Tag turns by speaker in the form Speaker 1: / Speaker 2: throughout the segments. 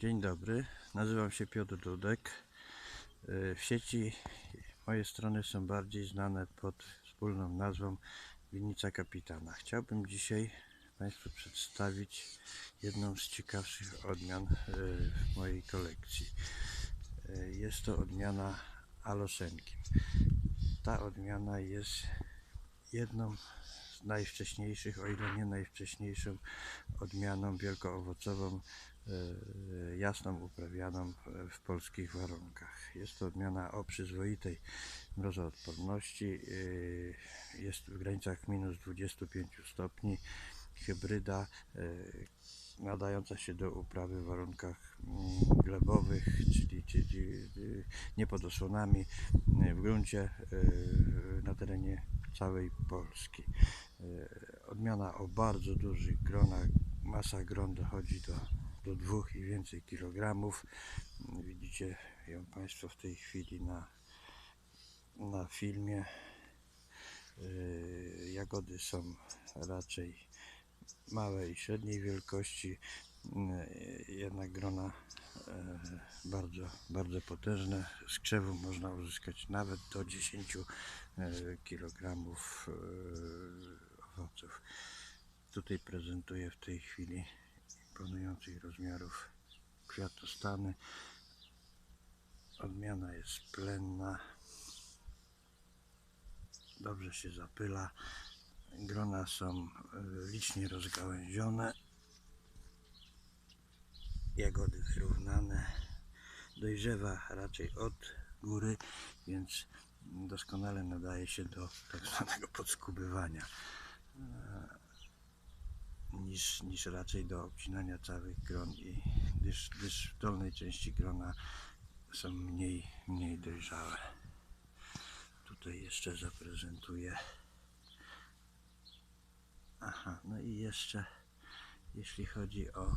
Speaker 1: Dzień dobry, nazywam się Piotr Dudek. Y, W sieci moje strony są bardziej znane pod wspólną nazwą Winnica Kapitana. Chciałbym dzisiaj Państwu przedstawić jedną z ciekawszych odmian y, w mojej kolekcji. Y, Jest to odmiana Alosenki. Ta odmiana jest jedną z najwcześniejszych, o ile nie najwcześniejszą odmianą wielkoowocową e, jasną uprawianą w- polskich warunkach. Jest to odmiana o przyzwoitej mrozoodporności. e, Jest w granicach minus 25 stopni. Hybryda e, nadająca się do uprawy w warunkach mm, glebowych, czyli, czyli e, nie pod osłonami, e, w gruncie e, na terenie całej Polski. E, Odmiana o bardzo dużych gronach, masa gron dochodzi do, do dwóch i więcej kilogramów. Widzicie ją Państwo w tej chwili na, na filmie. E, Jagody są raczej małe i średniej wielkości, e, jednak grona e, bardzo, bardzo potężne. Z krzewu można uzyskać nawet do 10 kg owoców. Tutaj prezentuję w tej chwili imponujących rozmiarów kwiatostany. Odmiana jest plenna. Dobrze się zapyla. Grona są e, licznie rozgałęzione. Jagody wyrównane. Dojrzewa raczej od góry, więc doskonale nadaje się do tak zwanego podskubywania niż, niż raczej do obcinania całych gron, i gdyż, gdyż w dolnej części grona są mniej, mniej dojrzałe. Tutaj jeszcze zaprezentuję. Aha, no i jeszcze jeśli chodzi o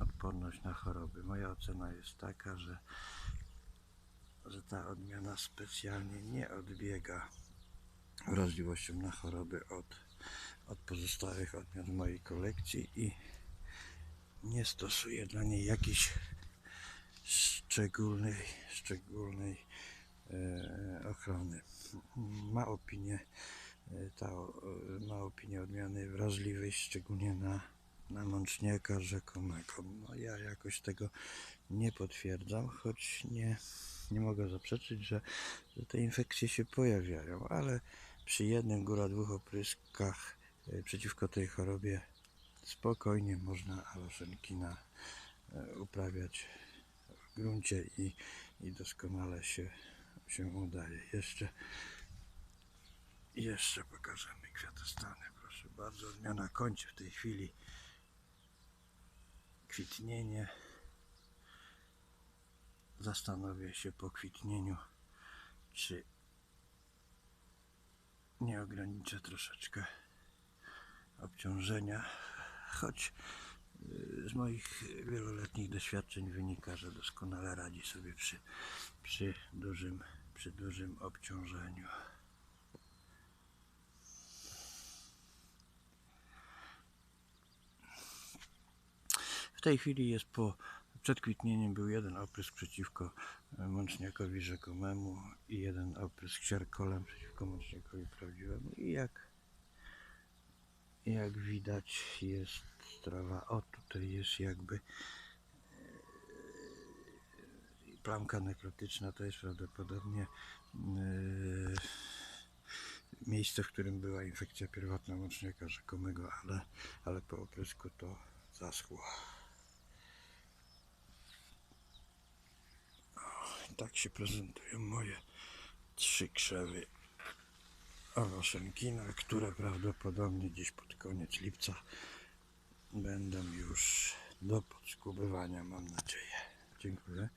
Speaker 1: odporność na choroby. Moja ocena jest taka, że, że ta odmiana specjalnie nie odbiega wrażliwością na choroby od, od pozostałych odmian mojej kolekcji i nie stosuję dla niej jakiejś szczególnej, szczególnej e, ochrony. Ma opinię, e, ta e, ma opinię odmiany wrażliwej, szczególnie na, na mączniaka rzekomego. No ja jakoś tego nie potwierdzam, choć nie, nie mogę zaprzeczyć, że, że te infekcje się pojawiają, ale przy jednym, góra dwóch opryskach e, przeciwko tej chorobie spokojnie można aloszenkina e, uprawiać w gruncie i, i doskonale się, się udaje. Jeszcze, jeszcze pokażemy kwiatostany. Proszę bardzo, odmiana kończy w tej chwili kwitnienie. Zastanowię się po kwitnieniu, czy nie ograniczę troszeczkę obciążenia, choć y, z moich wieloletnich doświadczeń wynika, że doskonale radzi sobie przy, przy, dużym, przy dużym obciążeniu. W tej chwili jest po przed kwitnieniem był jeden oprysk przeciwko e, mączniakowi rzekomemu i jeden oprysk siarkolem przeciwko mączniakowi prawdziwemu i jak jak widać jest trawa, o tutaj jest jakby e, plamka nekrotyczna, to jest prawdopodobnie e, miejsce, w którym była infekcja pierwotna mączniaka rzekomego, ale, ale po oprysku to zaschło. I tak się prezentują moje trzy krzewy Oroszenkina, które prawdopodobnie gdzieś pod koniec lipca będą już do podskubywania, mam nadzieję. Dziękuję.